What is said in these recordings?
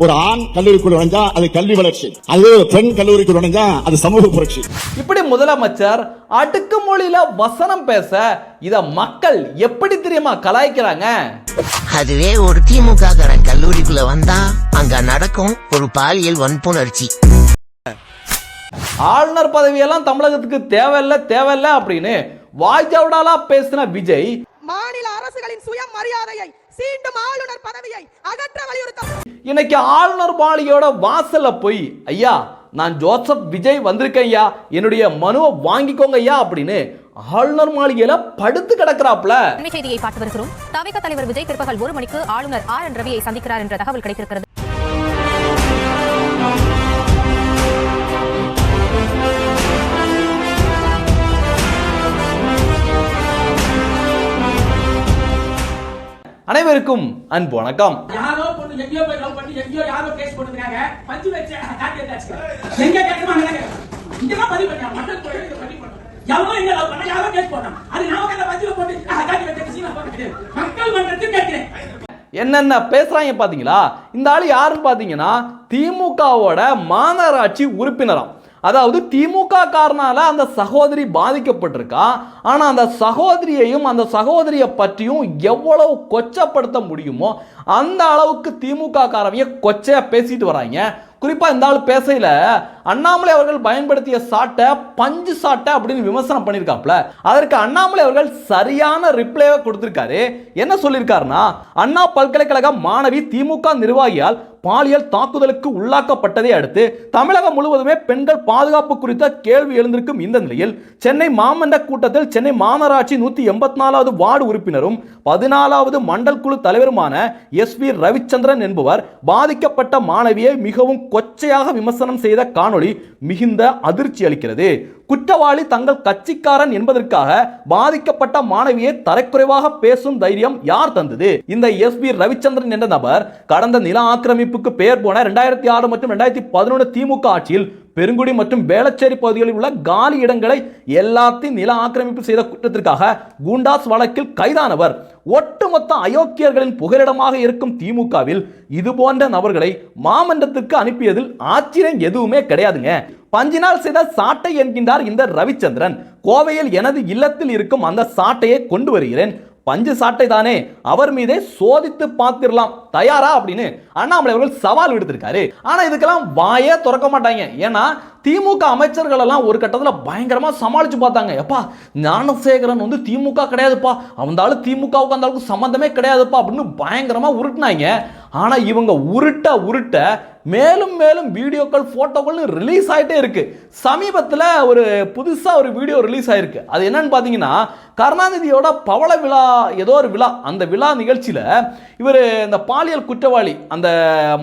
ஒரு ஆண் கல்லூரிக்குள்ள நுழைஞ்சா அது கல்வி வளர்ச்சி. அதுவே ஒரு பெண் கல்லூரிக்குள்ள நுழைஞ்சா அது சமூக புரட்சி. இப்படி முதலமைச்சர் அடுக்கு மொழியில வசனம் பேச இத மக்கள் எப்படி தெரியுமா கலாய்க்கிறாங்க? அதுவே ஒரு திமுக காரன் கல்லூரிக்குள்ள வந்தா அங்க நடக்கும் ஒரு பாலியல் வன்புணர்ச்சி. ஆளுநர் பதவியெல்லாம் தமிழகத்துக்கு தேவையில்ல தேவையில்ல அப்படின்னு வாய்ஜவுடாலா பேசின விஜய் மாநில அரசுகளின் சுயமரியாதையை சீண்டும் ஆளுநர் பதவியை அகற்ற வலியுறுத்த இன்னைக்கு ஆளுநர் மாளிகையோட வாசல்ல போய் ஐயா நான் ஜோசப் விஜய் வந்திருக்கேன் ஐயா. என்னுடைய மனுவை வாங்கிக்கோங்க ஐயா அப்படின்னு ஆளுநர் மாளிகையில படுத்து கிடக்குறாப்ல செய்தியை பார்த்து வருகிறோம். தவிக தலைவர் விஜய் பிற்பகல் ஒரு மணிக்கு ஆளுநர் ஆர். என். ரவியை சந்திக்கிறார் என்ற தகவல் கிடைத்திருக்கிறது. அனைவருக்கும் அன்பு வணக்கம். யாரோ எங்கேயோ போய் லவ் பண்ணி எங்கேயோ யாரோ கேஸ் போட்டுருக்காங்க பஞ்சு வச்சு காட்டி வச்சாச்சு எங்க கேட்கணுமா அங்க இங்கதான் பதிவு பண்ணா மக்கள் கோயில் பதிவு பண்ணணும் எவனோ எங்க லவ் பண்ண யாரோ கேஸ் போட்டான். அது நான் கண்ட பஞ்சுல போட்டு காட்டி வச்ச சீனா போட்டு மக்கள் மன்றத்துக்கு கேட்கிறேன். என்னென்ன பேசுறாங்க பாத்தீங்களா? இந்த ஆள் யாருன்னு பாத்தீங்கன்னா திமுகவோட மாநகராட்சி உறுப்பினராம். அதாவது திமுக காரனால அந்த சகோதரி பாதிக்கப்பட்டிருக்கா? ஆனால் அந்த சகோதரியையும் அந்த சகோதரியை பற்றியும் எவ்வளவு கொச்சப்படுத்த முடியுமோ அந்த அளவுக்கு திமுக காரவங்க கொச்சையாக பேசிட்டு வராங்க. குறிப்பாக இந்த ஆள் பேசையில் அண்ணாமலை அவர்கள் பயன்படுத்திய சாட்டை பஞ்சு சாட்டை அப்படின்னு விமர்சனம் பண்ணியிருக்காப்ல அதற்கு அண்ணாமலை அவர்கள் சரியான ரிப்ளைவை கொடுத்திருக்காரு. என்ன சொல்லியிருக்காருன்னா அண்ணா பல்கலைக்கழக மாணவி திமுக நிர்வாகியால் பாலியல் தாக்குதலுக்கு உள்ளாக்கப்பட்டதை அடுத்து தமிழகம் முழுவதுமே பெண்கள் பாதுகாப்பு குறித்த கேள்வி எழுந்திருக்கும் இந்த நிலையில் சென்னை மாமன்ற கூட்டத்தில் சென்னை மாநகராட்சி நூத்தி எண்பத்தி நாலாவது வார்டு உறுப்பினரும் பதினாலாவது மண்டல் குழு தலைவருமான எஸ் வி ரவிச்சந்திரன் என்பவர் பாதிக்கப்பட்ட மாணவியை மிகவும் கொச்சையாக விமர்சனம் செய்த காணொளி மிகுந்த அதிர்ச்சி அளிக்கிறது. குற்றவாளி தங்கள் கட்சிக்காரன் என்பதற்காக பாதிக்கப்பட்ட மாணவியை தரக்குறைவாக பேசும் தைரியம் யார் தந்தது? இந்த எஸ் பி ரவிச்சந்திரன் என்ற நபர் கடந்த நில ஆக்கிரமிப்புக்கு பெயர் போன ரெண்டாயிரத்தி ஆறு மற்றும் இரண்டாயிரத்தி பதினொன்று திமுக ஆட்சியில் பெருங்குடி மற்றும் வேளச்சேரி பகுதிகளில் உள்ள காலி இடங்களை எல்லாத்தையும் நில ஆக்கிரமிப்பு செய்த குற்றத்திற்காக குண்டாஸ் வழக்கில் கைதானவர். ஒட்டுமொத்த அயோக்கியர்களின் புகலிடமாக இருக்கும் திமுகவில் இது போன்ற நபர்களை மாமன்றத்திற்கு அனுப்பியதில் ஆச்சரியம் எதுவுமே கிடையாதுங்க. பஞ்சினால் செய்த சாட்டை என்கின்றார் இந்த ரவிச்சந்திரன். கோவையில் எனது இல்லத்தில் இருக்கும் அந்த சாட்டையை கொண்டு வருகிறேன். பஞ்சு சாட்டை தானே அவர் மீதே சோதித்து பார்த்திடலாம் தயாரா? அப்படின்னு அண்ணாமலை அவர்கள் சவால் விடுத்திருக்காரு. ஆனா இதுக்கெல்லாம் வாயே திறக்க மாட்டாங்க. ஏன்னா திமுக அமைச்சர்கள் எல்லாம் ஒரு கட்டத்தில் பயங்கரமா சமாளிச்சு பார்த்தாங்க. எப்பா ஞானசேகரன் வந்து திமுக கிடையாதுப்பா. அந்த ஆளு திமுகவுக்கு அந்த அளவுக்கு சம்மந்தமே கிடையாதுப்பா அப்படின்னு பயங்கரமா உருட்டினாங்க. ஆனா இவங்க உருட்ட உருட்ட மேலும் மேலும் வீடியோக்கள் ஃபோட்டோக்கள்னு ரிலீஸ் ஆகிட்டே இருக்கு. சமீபத்தில் ஒரு புதுசாக ஒரு வீடியோ ரிலீஸ் ஆயிருக்கு. அது என்னன்னு பார்த்தீங்கன்னா கருணாநிதியோட பவள விழா ஏதோ ஒரு விழா அந்த விழா நிகழ்ச்சியில் இவர் இந்த பாலியல் குற்றவாளி அந்த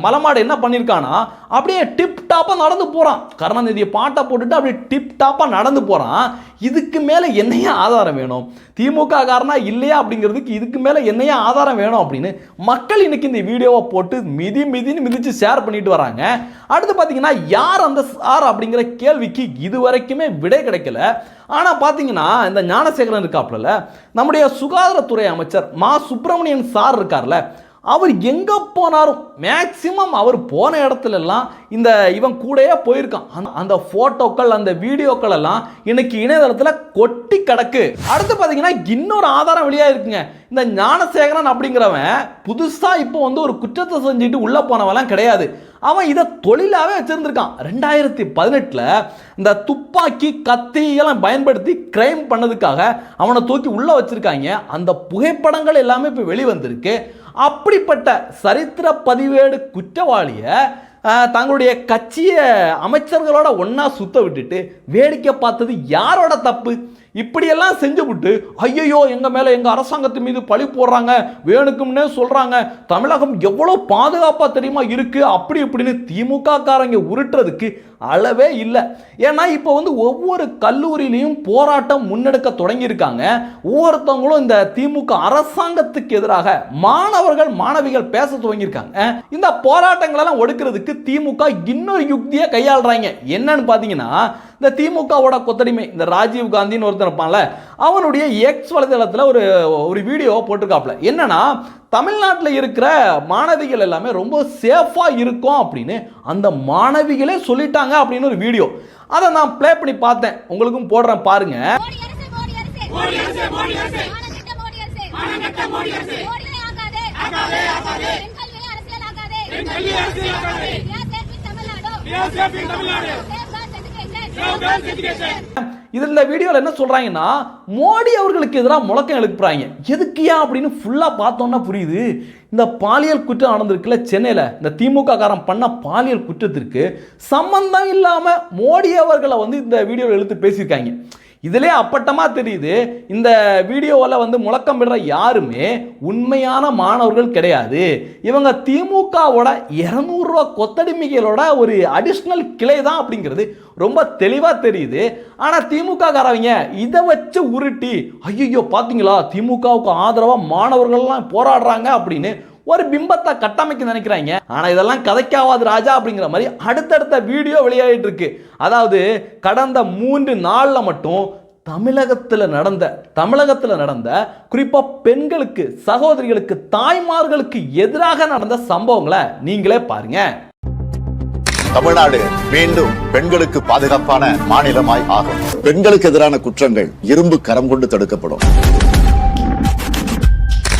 மலமாடு என்ன பண்ணியிருக்கானா அப்படியே டிப் டாப்பாக நடந்து போகிறான் கருணாநிதியை பாட்டை போட்டுட்டு அப்படியே டிப் டாப்பாக நடந்து போகிறான் இதுக்கு மேலே என்னையா ஆதாரம் வேணும்? திமுக காரனா இல்லையா அப்படிங்கிறதுக்கு இதுக்கு மேலே என்னையா ஆதாரம் வேணும் அப்படின்னு மக்கள் இன்னைக்கு இந்த வீடியோவை போட்டு மிதி மிதின்னு மிதித்து ஷேர் பண்ணிட்டு வராங்க. அடுத்து பார்த்தீங்கன்னா யார் அந்த சார் அப்படிங்கிற கேள்விக்கு இது வரைக்குமே விடை கிடைக்கல. ஆனால் பார்த்தீங்கன்னா இந்த ஞானசேகரன் இருக்காப்புல நம்முடைய சுகாதாரத்துறை அமைச்சர் மா. சுப்பிரமணியன் சார் இருக்கார்ல அவர் எங்கே போனாரும் மேக்சிமம் அவர் போன இடத்துல எல்லாம் இந்த இவன் கூடயே போயிருக்கான். அந்த- அந்த அந்த வீடியோக்கள் எல்லாம் இன்னைக்கு இணையதளத்துல கொட்டி கிடக்கு. அடுத்து பார்த்தீங்கன்னா இன்னொரு ஆதாரம் வெளியாக இருக்குங்க இந்த ஞானசேகரன் அப்படிங்கிறவன் புதுசாக இப்போ வந்து ஒரு குற்றத்தை செஞ்சுட்டு உள்ளே போனவெல்லாம் கிடையாது. அவன் இதை தொழிலாகவே வச்சுருந்துருக்கான். ரெண்டாயிரத்தி பதினெட்டில் இந்த துப்பாக்கி கத்தி எல்லாம் பயன்படுத்தி கிரைம் பண்ணதுக்காக அவனை தூக்கி உள்ளே வச்சிருக்காங்க. அந்த புகைப்படங்கள் எல்லாமே இப்போ வெளிவந்திருக்கு. அப்படிப்பட்ட சரித்திர பதிவேடு குற்றவாளியை தங்களுடைய கட்சியை அமைச்சர்களோட ஒன்றா சுத்த விட்டுட்டு வேடிக்கை பார்த்தது யாரோட தப்பு? இப்படியெல்லாம் செஞ்சுவிட்டு ஐயையோ எங்கள் மேலே எங்கள் அரசாங்கத்து மீது பழி போடுறாங்க வேணுக்கும்னே சொல்கிறாங்க தமிழகம் எவ்வளோ பாதுகாப்பாக தெரியுமா இருக்குது அப்படி இப்படின்னு திமுக காரங்க உருட்டுறதுக்கு அளவே இல்லை. ஏன்னா இப்போ வந்து ஒவ்வொரு கல்லூரியிலையும் போராட்டம் முன்னெடுக்க தொடங்கியிருக்காங்க. ஒவ்வொருத்தவங்களும் இந்த திமுக அரசாங்கத்துக்கு எதிராக மாணவர்கள் மாணவிகள் பேச துவங்கியிருக்காங்க. இந்த போராட்டங்களெல்லாம் ஒடுக்கிறதுக்கு திமுக இன்னொரு யுக்தியை கையாளுறாங்க. என்னன்னு பார்த்தீங்கன்னா இந்த திமுகவோட கொத்தடிமை இந்த ராஜீவ் காந்தின்னு ஒருத்தர் இருப்பான்ல அவனுடைய எக்ஸ் வலைதளத்தில் ஒரு ஒரு வீடியோ போட்டிருக்காப்ல என்னன்னா தமிழ்நாட்டில் இருக்கிற மாணவிகள் எல்லாமே ரொம்ப சேஃபாக இருக்கும் அப்படின்னு அந்த மாணவிகளே சொல்லிட்டாங்க அப்படின்னு ஒரு வீடியோ அதை நான் ப்ளே பண்ணி பார்த்தேன். உங்களுக்கும் போடுறேன் பாருங்க. தமிழ்நாடு. இதில் இந்த வீடியோவில் என்ன சொல்கிறாங்கன்னா மோடி அவர்களுக்கு எதிராக முழக்கம் எழுப்புறாங்க. எதுக்கியா அப்படின்னு ஃபுல்லாக பார்த்தோன்னா புரியுது. இந்த பாலியல் குற்றம் நடந்திருக்குல்ல சென்னையில் இந்த திமுக காரன் பண்ண பாலியல் குற்றத்திற்கு சம்பந்தம் இல்லாமல் மோடி அவர்களை வந்து இந்த வீடியோவில் எழுத்து பேசியிருக்காங்க. இதிலே அப்பட்டமா தெரியுது இந்த வீடியோவில் வந்து முழக்கம் விடுற யாருமே உண்மையான மாணவர்கள் கிடையாது. இவங்க திமுகவோட இரநூறுவா கொத்தடிமைகளோட ஒரு அடிஷ்னல் கிளை தான் அப்படிங்கிறது ரொம்ப தெளிவாக தெரியுது. ஆனால் திமுக காரவங்க இதை வச்சு உருட்டி ஐயோ பார்த்தீங்களா திமுகவுக்கு ஆதரவாக மாணவர்கள்லாம் போராடுறாங்க அப்படின்னு ஒரு பிம்பத்தை கட்டமைக்க நினைக்கிறாங்க. ஆனா இதெல்லாம் கதைக்காவாது ராஜா அப்படிங்கிற மாதிரி அடுத்தடுத்த வீடியோ வெளியாகிட்டு இருக்கு. அதாவது கடந்த மூன்று நாள்ல மட்டும் தமிழகத்தில் நடந்த தமிழகத்தில் நடந்த குறிப்பா பெண்களுக்கு சகோதரிகளுக்கு தாய்மார்களுக்கு எதிராக நடந்த சம்பவங்களை நீங்களே பாருங்க. தமிழ்நாடு மீண்டும் பெண்களுக்கு பாதுகாப்பான மாநிலமாய் ஆகும். பெண்களுக்கு எதிரான குற்றங்கள் இரும்பு கரம் கொண்டு தடுக்கப்படும்.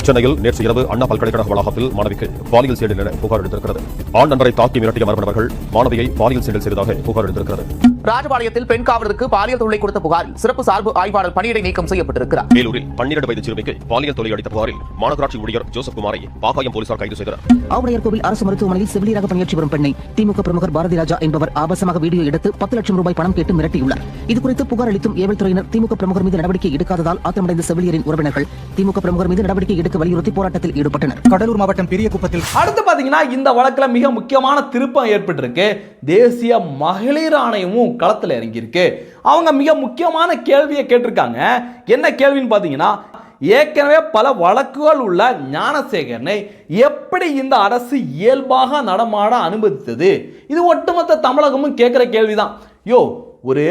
சென்னையில் நேற்று இரவு அண்ணா பல்கலைக்கழக வளாகத்தில் மாணவிக்கு பாலியல் சீண்டல் என புகார் எடுத்திருக்கிறது. ஆண் நண்பரை தாக்கி மிரட்டிய மர்ம நபர்கள் மாணவியை பாலியல் சீண்டல் செய்ததாக புகார் எடுத்திருக்கிறது. ராஜபாளையத்தில் பெண் காவலருக்கு பாலியல் தொல்லை கொடுத்த புகாரில் சிறப்பு சார்பு ஆய்வாளர் பணியிடை நீக்கம் செய்யப்பட்டிருக்கிறார். வேலூரில் பன்னிரண்டு வயது சிறுமிக்கு பாலியல் தொல்லை அளித்த புகாரில் மாநகராட்சி ஊழியர் ஜோசப் குமாரை பாகாயம் போலீசார் கைது செய்தனர். ஆவுடையார் கோவில் அரசு மருத்துவமனையில் செவிலியராக பணியாற்றி வரும் பெண்ணை திமுக பிரமுகர் பாரதி ராஜா என்பவர் ஆபாசமாக வீடியோ எடுத்து பத்து லட்சம் ரூபாய் பணம் கேட்டு மிரட்டியுள்ளார். இதுகுறித்து புகார் அளித்தும் ஏவல் துறையினர் திமுக பிரமுகர் மீது நடவடிக்கை எடுக்காததால் ஆத்திரமடைந்த செவிலியரின் உறவினர்கள் திமுக பிரமுகர் மீது நடவடிக்கை எடுக்க வலியுறுத்தி போராட்டத்தில் ஈடுபட்டனர். கடலூர் மாவட்டம் பெரிய குப்பத்தில் அடுத்து பாத்தீங்கன்னா இந்த வழக்குல மிக முக்கியமான திருப்பம் ஏற்பட்டிருக்கு. தேசிய மகளிர் ஆணையமும் களத்துல இறங்கியிருக்கு. அவங்க மிக முக்கியமான கேள்வியை கேட்டிருக்காங்க. என்ன கேள்வின்னு பார்த்தீங்கன்னா ஏற்கனவே பல வழக்குகள் உள்ள ஞானசேகரனை எப்படி இந்த அரசு இயல்பாக நடமாட அனுமதித்தது? இது ஒட்டுமொத்த தமிழகமும் கேட்குற கேள்விதான். யோ ஒரு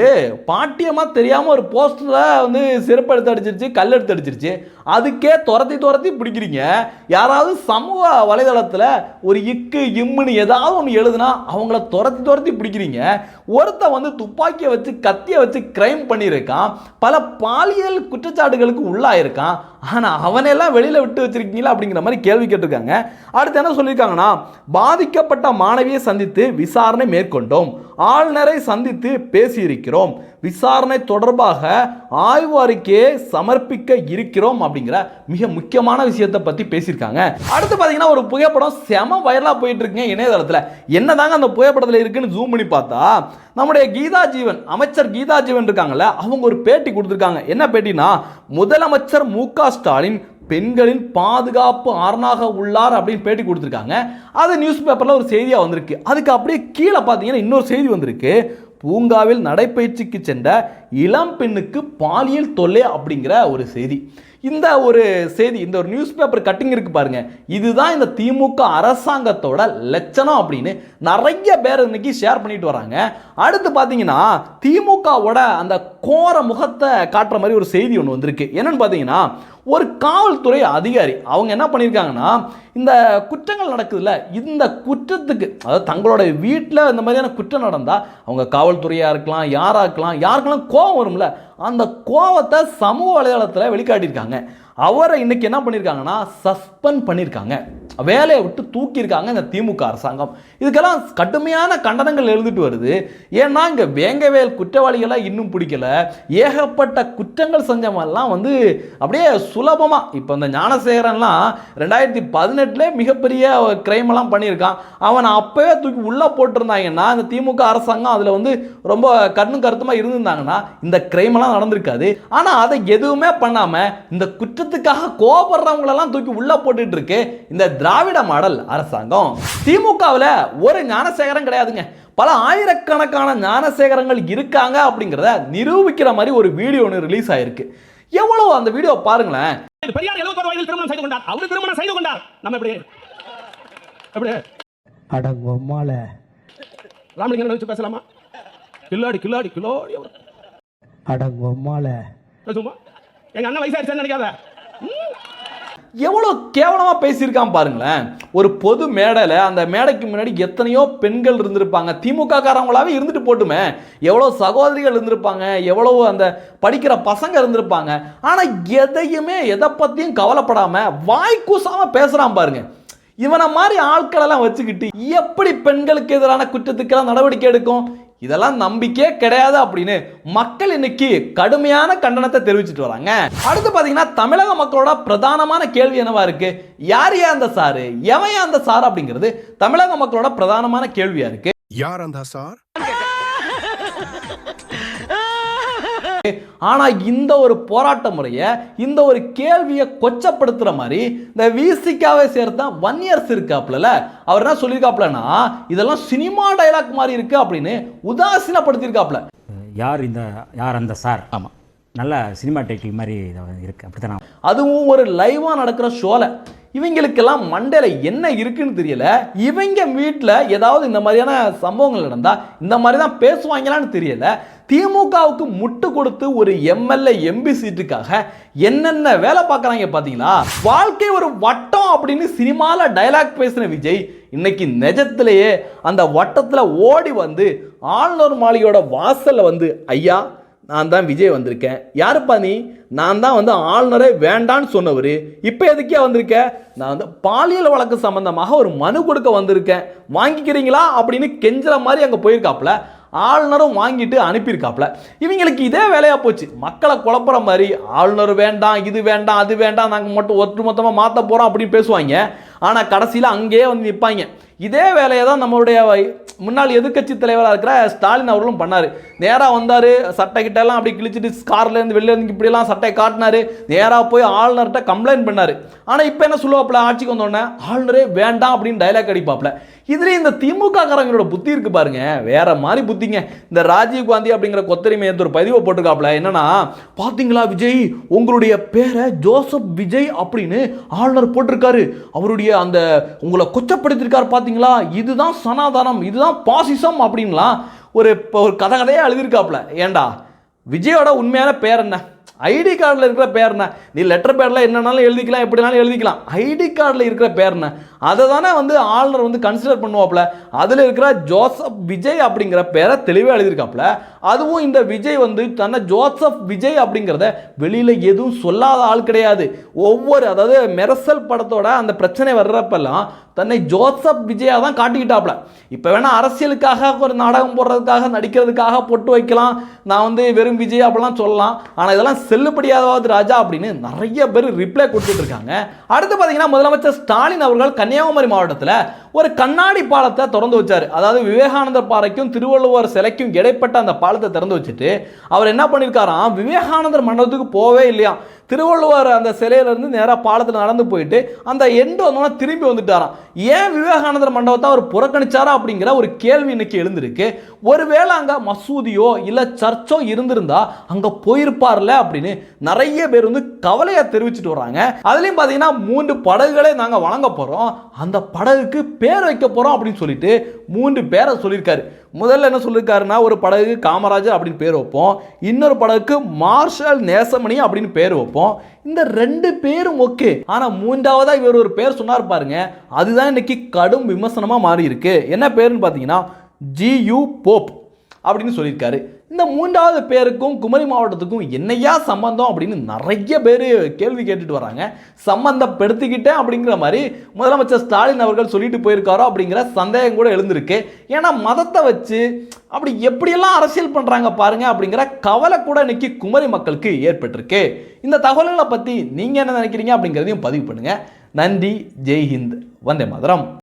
பாட்டியமாக தெரியாமல் ஒரு போஸ்டரில் வந்து செருப்பு எடுத்து அடிச்சிருச்சு கல் எடுத்து அடிச்சிருச்சு. அதுக்கே துரத்தி துரத்தி பிடிக்கிறீங்க. யாராவது சமூக வலைதளத்தில் ஒரு இக்கு இம்முன்னு ஏதாவது ஒன்று எழுதுனா அவங்கள துரத்தி துரத்தி பிடிக்கிறீங்க. ஒருத்தன் வந்து துப்பாக்கியை வச்சு கத்தியை வச்சு கிரைம் பண்ணியிருக்கான். பல பாலியல் குற்றச்சாட்டுகளுக்கு உள்ளாயிருக்கான். ஆனால் அவனையெல்லாம் வெளியில் விட்டு வச்சிருக்கீங்களா அப்படிங்கிற மாதிரி கேள்வி கேட்டிருக்காங்க. அடுத்து என்ன சொல்லியிருக்காங்கன்னா பாதிக்கப்பட்ட மாணவியை சந்தித்து விசாரணை மேற்கொண்டோம். ஆளுநரை சந்தித்து பேசி பேசியிருக்கிறோம். விசாரணை தொடர்பாக ஆய்வு அறிக்கையை சமர்ப்பிக்க இருக்கிறோம் அப்படிங்கிற மிக முக்கியமான விஷயத்தை பற்றி பேசியிருக்காங்க. அடுத்து பார்த்தீங்கன்னா ஒரு புகைப்படம் செம வைரலாக போயிட்டு இருக்குங்க இணையதளத்தில். என்னதாங்க அந்த புகைப்படத்தில் இருக்குன்னு ஜூம் பண்ணி பார்த்தா நம்முடைய கீதா ஜீவன் அமைச்சர் கீதா ஜீவன் இருக்காங்கல்ல அவங்க ஒரு பேட்டி கொடுத்துருக்காங்க. என்ன பேட்டினா முதலமைச்சர் மு ஸ்டாலின் பெண்களின் பாதுகாப்பு அரணாக உள்ளார் அப்படின்னு பேட்டி கொடுத்துருக்காங்க. அது நியூஸ் பேப்பரில் ஒரு செய்தியாக வந்திருக்கு. அதுக்கு அப்படியே கீழே பார்த்தீங்கன்னா இன்னொரு செய்தி வந்திருக்கு. பூங்காவில் நடைப்பயிற்சிக்கு சென்ற இளம் பெண்ணுக்கு பாலியல் தொல்லை அப்படிங்கிற ஒரு செய்தி. இந்த ஒரு செய்தி இந்த ஒரு நியூஸ் பேப்பர் கட்டிங் இருக்கு பாருங்க. இதுதான் இந்த திமுக அரசாங்கத்தோட லட்சணம் அப்படின்னு நிறைய பேர் இன்னைக்கு ஷேர் பண்ணிட்டு வராங்க. அடுத்து பார்த்தீங்கன்னா திமுகவோட அந்த கோர முகத்தை காட்டுற மாதிரி ஒரு செய்தி ஒன்று வந்திருக்கு. என்னன்னு பார்த்தீங்கன்னா ஒரு காவல்துறை அதிகாரி அவங்க என்ன பண்ணியிருக்காங்கன்னா இந்த குற்றங்கள் நடக்குதுல்ல இந்த குற்றத்துக்கு அதாவது தங்களோட வீட்டில் இந்த மாதிரியான குற்றம் நடந்தால் அவங்க காவல்துறையாக இருக்கலாம் யாராக இருக்கலாம் யாருக்கெல்லாம் கோவம் வரும்ல? அந்த கோவத்தை சமூக வலைதளத்தில் வெளிக்காட்டியிருக்காங்க. அவரை இன்னைக்கு என்ன பண்ணியிருக்காங்கன்னா சஸ்பெண்ட் பண்ணியிருக்காங்க வேலையை விட்டு தூக்கியிருக்காங்க இந்த திமுக அரசாங்கம். இதுக்கெல்லாம் கடுமையான கண்டனங்கள் எழுதிட்டு வருது. ஏன்னா இங்கே வேங்கவேல் குற்றவாளிகளாக இன்னும் பிடிக்கல. ஏகப்பட்ட குற்றங்கள் செஞ்சவெல்லாம் வந்து அப்படியே சுலபமாக இப்போ இந்த ஞானசேகரன்லாம் ரெண்டாயிரத்தி பதினெட்டுலேயே மிகப்பெரிய கிரைமெல்லாம் பண்ணியிருக்கான். அவனை அப்போவே தூக்கி உள்ளே போட்டிருந்தாங்கன்னா இந்த திமுக அரசாங்கம் அதில் வந்து ரொம்ப கண்ணும் கருத்துமாக இருந்திருந்தாங்கன்னா இந்த கிரைமெல்லாம் நடந்திருக்காது. ஆனால் அதை எதுவுமே பண்ணாமல் இந்த குற்றத்துக்காக கோபப்படுறவங்களெல்லாம் தூக்கி உள்ளே போட்டுட்டு இருக்கு. இந்த திராவிட மாடல் அரசாங்கம். திமுகவில் ஒரு ஞானசேகரம் கிடையாதுங்க. பல ஆயிரக்கணக்கான ஞானசேகரங்கள் இருக்காங்க அப்படிங்கிறத நிரூபிக்கிற மாதிரி ஒரு வீடியோ ஒன்று ரிலீஸ் ஆயிருக்கு. எவ்வளவு அந்த வீடியோ பாருங்களேன். பெரியார் 71 வயதில் திருமணம் செய்து கொண்டார்? அவர் திருமணம் செய்து கொண்டார். நம்ம எப்படி? எப்படி? அடங்கொம்மால ராமலிங்கன் வச்சு பேசலாமா? கில்லாடி கில்லாடி அவர் அடங்கொம்மால பேசுமா எங்க அண்ணன் வயசாயிருச்சான்னு நினைக்காத. எவ்வளோ கேவலமாக பேசியிருக்கான் பாருங்களேன். ஒரு பொது மேடையில் அந்த மேடைக்கு முன்னாடி எத்தனையோ பெண்கள் இருந்திருப்பாங்க. திமுக காரங்களாவே இருந்துட்டு போட்டுமே. எவ்வளோ சகோதரிகள் இருந்திருப்பாங்க எவ்வளோ அந்த படிக்கிற பசங்க இருந்திருப்பாங்க. ஆனால் எதையுமே எதை பற்றியும் கவலைப்படாமல் வாய் கூசாமல் பேசுகிறான் பாருங்க. இவனை மாதிரி ஆட்களெல்லாம் வச்சுக்கிட்டு எப்படி பெண்களுக்கு எதிரான குற்றத்துக்கெல்லாம் நடவடிக்கை எடுக்கும்? இதெல்லாம் நம்பிக்கையே கிடையாது அப்படின்னு மக்கள் இன்னைக்கு கடுமையான கண்டனத்தை தெரிவிச்சிட்டு வராங்க. அடுத்து பாத்தீங்கன்னா தமிழக மக்களோட பிரதானமான கேள்வி என்னவா இருக்கு? யார் ஏன் அந்த சாரு? எவன் அந்த சார் அப்படிங்கிறது தமிழக மக்களோட பிரதானமான கேள்வியா இருக்கு. யார் அந்த சார்? ஆனா இந்த ஒரு போராட்ட முறையை இந்த ஒரு கேள்வியை கொச்சப்படுத்துற மாதிரி இந்த விசிகாவை சேர்த்த ஒன் இயர்ஸ் இருக்காப்ல அவர் என்ன சொல்லியிருக்காப்லன்னா இதெல்லாம் சினிமா டைலாக் மாதிரி இருக்கு அப்படின்னு உதாசீனப்படுத்தியிருக்காப்ல யார் இந்த யார் அந்த சார்? ஆமாம் நல்ல சினிமா டைட்டில் மாதிரி இருக்கு அப்படித்தான்? அதுவும் ஒரு லைவா நடக்கிற ஷோல இவங்களுக்கெல்லாம் மண்டையில என்ன இருக்குன்னு தெரியல. இவங்க வீட்டில் ஏதாவது இந்த மாதிரியான சம்பவங்கள் நடந்தா இந்த மாதிரி தான் பேசுவாங்களான்னு தெரியல. திமுகவுக்கு முட்டு கொடுத்து ஒரு எம்எல்ஏ எம்பி சீட்டுக்காக என்னென்ன வேலை பார்க்குறாங்க பார்த்தீங்களா வாழ்க்கை ஒரு வட்டம் அப்படின்னு சினிமாவில் டைலாக் பேசின விஜய் இன்னைக்கு நிஜத்திலேயே அந்த வட்டத்தில் ஓடி வந்து ஆளுநர் மாளிகையோட வாசலில் வந்து ஐயா நான் தான் விஜய் வந்திருக்கேன். யாருப்பா நீ? நான் தான் வந்து ஆளுநரே வேண்டான்னு சொன்னவர். இப்போ எதுக்கே வந்திருக்கேன் நான் வந்து பாலியல் வழக்கு சம்மந்தமாக ஒரு மனு கொடுக்க வந்திருக்கேன். வாங்கிக்கிறீங்களா? அப்படின்னு கெஞ்சுற மாதிரி அங்கே போயிருக்காப்புல. ஆளுநரும் வாங்கிட்டு அனுப்பியிருக்காப்புல. இவங்களுக்கு இதே வேலையாக போச்சு. மக்களை குழப்புற மாதிரி ஆளுநர் வேண்டாம் இது வேண்டாம் அது வேண்டாம் நாங்கள் மட்டும் ஒட்டுமொத்தமாக மாற்ற போகிறோம் அப்படின்னு பேசுவாங்க. ஆனால் கடைசியில் அங்கேயே வந்து நிற்பாங்க இதே வேலையை தான் நம்மளுடைய முன்னாள் எதிர்க்கட்சி தலைவராக இருக்கிற ஸ்டாலின் அவர்களும் பண்ணார். நேராக வந்தார் சட்டை கிட்டெல்லாம் அப்படி கிழிச்சிட்டு ஸ்கார்லேருந்து வெளிலேருந்து இப்படிலாம் சட்டையை சட்டை காட்டினாரு. நேராக போய் ஆளுநர்கிட்ட கம்ப்ளைண்ட் பண்ணார். ஆனால் இப்போ என்ன சொல்லுவாப்புல ஆட்சிக்கு வந்தோடனே ஆளுநரே வேண்டாம் அப்படின்னு டைலாக் அடிப்பாப்புல. இதில் இந்த திமுக காரங்களோட புத்தி இருக்கு பாருங்க. வேற மாதிரி புத்திங்க. இந்த ராஜீவ் காந்தி அப்படிங்கிற கொத்தரிமை ஒரு பதிவை போட்டிருக்காப்புல. என்னன்னா பாத்தீங்களா விஜய்? உங்களுடைய பேரை ஜோசப் விஜய் அப்படின்னு ஆளுநர் போட்டிருக்காரு. அவருடைய அந்த உங்களை கொச்சப்படுத்திருக்காரு பாத்தீங்களா? இதுதான் சனாதனம் இதுதான் பாசிசம் அப்படின்லாம் ஒரு இப்போ ஒரு கதை கதையாக எழுதியிருக்காப்புல. ஏண்டா? விஜயோட உண்மையான பேர் என்ன? ஐடி கார்டில் இருக்கிற பேர் என்ன நீ லெட்டர் பேரில் என்னன்னாலும் எழுதிக்கலாம் எப்படினாலும் எழுதிக்கலாம். ஐடி கார்டில் இருக்கிற பேர் என்ன அதை தானே வந்து ஆளுநர் வந்து கன்சிடர் பண்ணுவாப்புல. அதில் இருக்கிற ஜோசப் விஜய் அப்படிங்கிற பேரை தெளிவாக எழுதியிருக்காப்புல. அதுவும் இந்த விஜய் வந்து தன்னை ஜோசப் விஜய் அப்படிங்கிறத வெளியில் எதுவும் சொல்லாத ஆள் கிடையாது. ஒவ்வொரு அதாவது மெரசல் படத்தோட அந்த பிரச்சனை வர்றப்பெல்லாம் தன்னை ஜோசப் விஜயா தான் காட்டிக்கிட்டாப்ல. இப்போ வேணால் அரசியலுக்காக ஒரு நாடகம் போடுறதுக்காக நடிக்கிறதுக்காக பொட்டு வைக்கலாம். நான் வந்து வெறும் விஜய் அப்படிலாம் சொல்லலாம். ஆனால் இதெல்லாம் செல்லுபடியாவது ராஜா அப்படின்னு நிறைய பேர் ரிப்ளை கொடுத்துட்டு இருக்காங்க. அடுத்து பார்த்தீங்கன்னா முதலமைச்சர் ஸ்டாலின் அவர்கள் கன்னியாகுமரி மாவட்டத்தில் ஒரு கண்ணாடி பாலத்தை திறந்து வச்சார். அதாவது விவேகானந்தர் பாறைக்கும் திருவள்ளுவர் சிலைக்கும் இடைப்பட்ட அந்த பாலத்தை திறந்து வச்சுட்டு அவர் என்ன பண்ணியிருக்காராம் விவேகானந்தர் மண்டபத்துக்கு போவே இல்லையா? திருவள்ளுவர் அந்த சிலையிலேருந்து நேராக பாலத்தில் நடந்து போயிட்டு அந்த எண்டு வந்தோன்னா திரும்பி வந்துட்டாராம். ஏன் விவேகானந்தர் மண்டபத்தை அவர் புறக்கணிச்சாரா அப்படிங்கிற ஒரு கேள்வி இன்னைக்கு எழுந்திருக்கு. ஒருவேளை அங்கே மசூதியோ இல்லை சர்ச்சோ இருந்திருந்தா அங்கே போயிருப்பார்ல அப்படின்னு நிறைய பேர் வந்து கவலையை தெரிவிச்சுட்டு வர்றாங்க. அதுலேயும் பார்த்தீங்கன்னா மூன்று படகுகளே நாங்கள் வழங்க போகிறோம் அந்த படகுக்கு பேர் வைக்க போகிறோம் அப்படின்னு சொல்லிட்டு மூன்று பேரை சொல்லியிருக்காரு. முதல்ல என்ன சொல்லியிருக்காருன்னா ஒரு படகு காமராஜர் அப்படின்னு பேர் வைப்போம். இன்னொரு படகுக்கு மார்ஷல் நேசமணி அப்படின்னு பேர் வைப்போம். இந்த ரெண்டு பேரும் ஓகே. ஆனால் மூன்றாவதாக இவர் ஒரு பேர் சொன்னார் பாருங்க. அதுதான் இன்னைக்கு கடும் விமர்சனமாக மாறி இருக்கு என்ன பேருன்னு பார்த்தீங்கன்னா ஜியு போப் அப்படின்னு சொல்லியிருக்காரு. இந்த மூன்றாவது பேருக்கும் குமரி மாவட்டத்துக்கும் என்னையா சம்பந்தம் அப்படின்னு நிறைய பேர் கேள்வி கேட்டுட்டு வராங்க. சம்பந்தப்படுத்திக்கிட்டேன் அப்படிங்கிற மாதிரி முதலமைச்சர் ஸ்டாலின் அவர்கள் சொல்லிட்டு போயிருக்காரோ அப்படிங்கிற சந்தேகம் கூட எழுந்திருக்கு. ஏன்னா மதத்தை வச்சு அப்படி எப்படியெல்லாம் அரசியல் பண்ணுறாங்க பாருங்க அப்படிங்கிற கவலை கூட இன்னைக்கு குமரி மக்களுக்கு ஏற்பட்டிருக்கு. இந்த தகவல்களை பற்றி நீங்கள் என்ன நினைக்கிறீங்க அப்படிங்கிறதையும் பதிவு பண்ணுங்கள் நன்றி ஜெய் ஹிந்த் வந்தே மதுரம்.